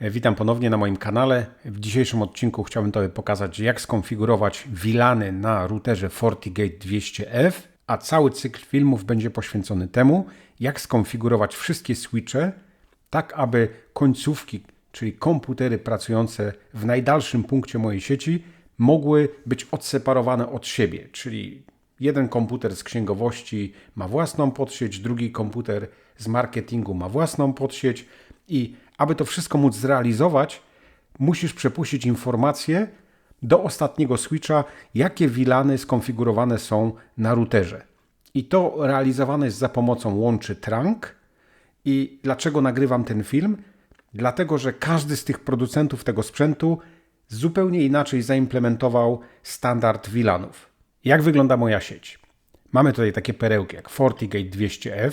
E, Witam ponownie na moim kanale. W dzisiejszym odcinku chciałbym Tobie pokazać, jak skonfigurować VLANy na routerze FortiGate 200F, a cały cykl filmów będzie poświęcony temu, jak skonfigurować wszystkie switche, tak aby końcówki, czyli komputery pracujące w najdalszym punkcie mojej sieci, mogły być odseparowane od siebie, czyli jeden komputer z księgowości ma własną podsieć, drugi komputer z marketingu ma własną podsieć i aby to wszystko móc zrealizować, musisz przepuścić informacje do ostatniego switcha, jakie wilany skonfigurowane są na routerze. I to realizowane jest za pomocą łączy trunk. I dlaczego nagrywam ten film? Dlatego, że każdy z tych producentów tego sprzętu zupełnie inaczej zaimplementował standard VLANów. Jak wygląda moja sieć? Mamy tutaj takie perełki jak FortiGate 200F,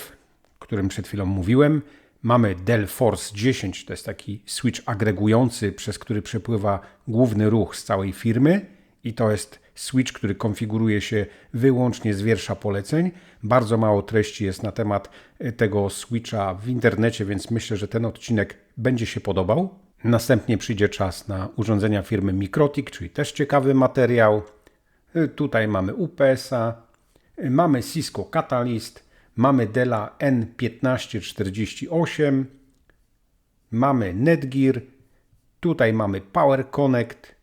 o którym przed chwilą mówiłem. Mamy Dell Force 10, to jest taki switch agregujący, przez który przepływa główny ruch z całej firmy i to jest switch, który konfiguruje się wyłącznie z wiersza poleceń. Bardzo mało treści jest na temat tego switcha w internecie, więc myślę, że ten odcinek będzie się podobał. Następnie przyjdzie czas na urządzenia firmy Mikrotik, czyli też ciekawy materiał. Tutaj mamy UPS-a, mamy Cisco Catalyst, mamy Della N1548, mamy Netgear, tutaj mamy Power Connect,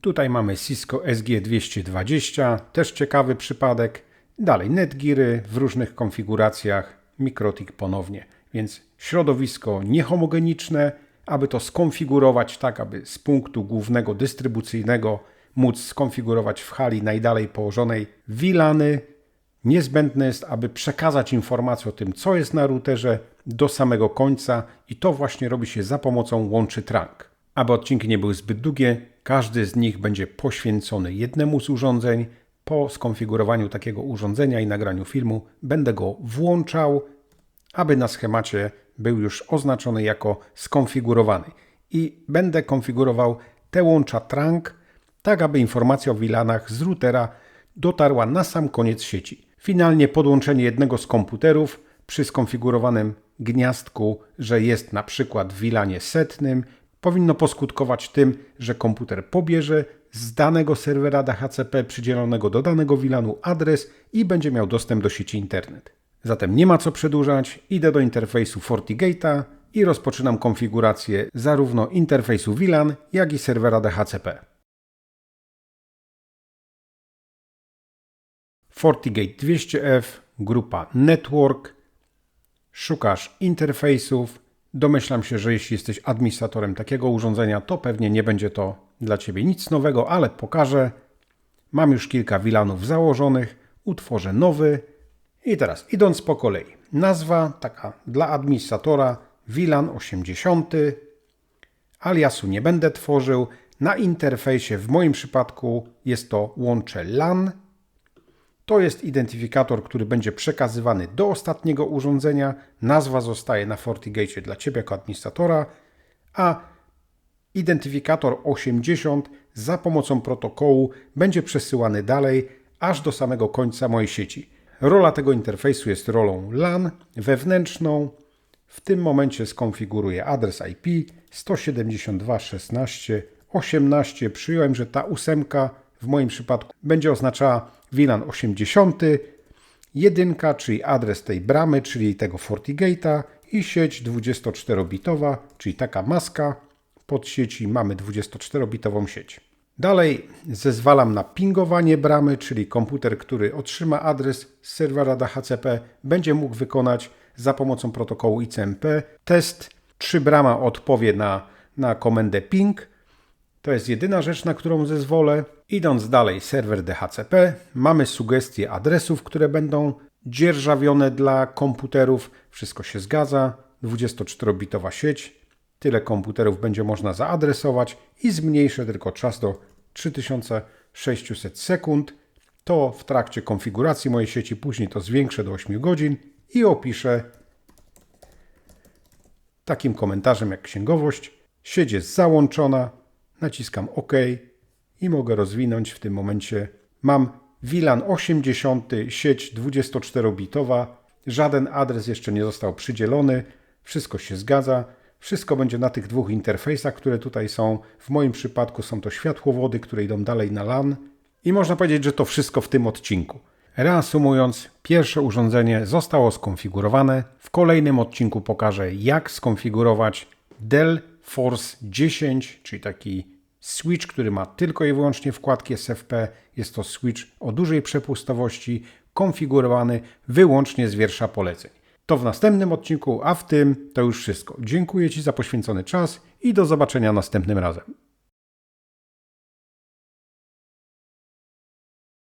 tutaj mamy Cisco SG220, też ciekawy przypadek. Dalej Netgeary w różnych konfiguracjach, Mikrotik ponownie. Więc środowisko niehomogeniczne, aby to skonfigurować tak, aby z punktu głównego dystrybucyjnego móc skonfigurować w hali najdalej położonej VLANy. Niezbędne jest, aby przekazać informację o tym, co jest na routerze do samego końca i to właśnie robi się za pomocą łączy trunk. Aby odcinki nie były zbyt długie, każdy z nich będzie poświęcony jednemu z urządzeń. Po skonfigurowaniu takiego urządzenia i nagraniu filmu będę go włączał, aby na schemacie był już oznaczony jako skonfigurowany. I będę konfigurował te łącza trunk, tak aby informacja o VLANach z routera dotarła na sam koniec sieci. Finalnie podłączenie jednego z komputerów przy skonfigurowanym gniazdku, że jest na przykład w VLANie setnym, powinno poskutkować tym, że komputer pobierze z danego serwera DHCP przydzielonego do danego VLANu adres i będzie miał dostęp do sieci internet. Zatem nie ma co przedłużać, idę do interfejsu FortiGate'a i rozpoczynam konfigurację zarówno interfejsu VLAN, jak i serwera DHCP. FortiGate 200F, grupa Network. Szukasz interfejsów. Domyślam się, że jeśli jesteś administratorem takiego urządzenia, to pewnie nie będzie to dla Ciebie nic nowego, ale pokażę. Mam już kilka VLANów założonych. Utworzę nowy. I teraz idąc po kolei. Nazwa taka dla administratora VLAN 80. Aliasu nie będę tworzył. Na interfejsie w moim przypadku jest to łącze LAN. To jest identyfikator, który będzie przekazywany do ostatniego urządzenia. Nazwa zostaje na FortiGate dla Ciebie jako administratora, a identyfikator 80 za pomocą protokołu będzie przesyłany dalej aż do samego końca mojej sieci. Rola tego interfejsu jest rolą LAN wewnętrzną. W tym momencie skonfiguruję adres IP 172.16.18. Przyjąłem, że ta ósemka w moim przypadku będzie oznaczała VLAN 80, jedynka, czyli adres tej bramy, czyli tego FortiGate'a i sieć 24-bitowa, czyli taka maska pod sieci. Mamy 24-bitową sieć. Dalej zezwalam na pingowanie bramy, czyli komputer, który otrzyma adres z serwera DHCP, będzie mógł wykonać za pomocą protokołu ICMP test, czy brama odpowie na, na komendę ping. To jest jedyna rzecz, na którą zezwolę. Idąc dalej, serwer DHCP, mamy sugestie adresów, które będą dzierżawione dla komputerów. Wszystko się zgadza. 24-bitowa sieć. Tyle komputerów będzie można zaadresować i zmniejszę tylko czas do 3600 sekund. To w trakcie konfiguracji mojej sieci, później to zwiększę do 8 godzin i opiszę takim komentarzem jak księgowość. Sieć jest załączona, naciskam OK i mogę rozwinąć w tym momencie. Mam VLAN 80, sieć 24-bitowa, żaden adres jeszcze nie został przydzielony, wszystko się zgadza. Wszystko będzie na tych dwóch interfejsach, które tutaj są. W moim przypadku są to światłowody, które idą dalej na LAN. I można powiedzieć, że to wszystko w tym odcinku. Reasumując, pierwsze urządzenie zostało skonfigurowane. W kolejnym odcinku pokażę, jak skonfigurować Dell Force 10, czyli taki switch, który ma tylko i wyłącznie wkładki SFP. Jest to switch o dużej przepustowości, konfigurowany wyłącznie z wiersza poleceń. To w następnym odcinku, a w tym to już wszystko. Dziękuję Ci za poświęcony czas i do zobaczenia następnym razem.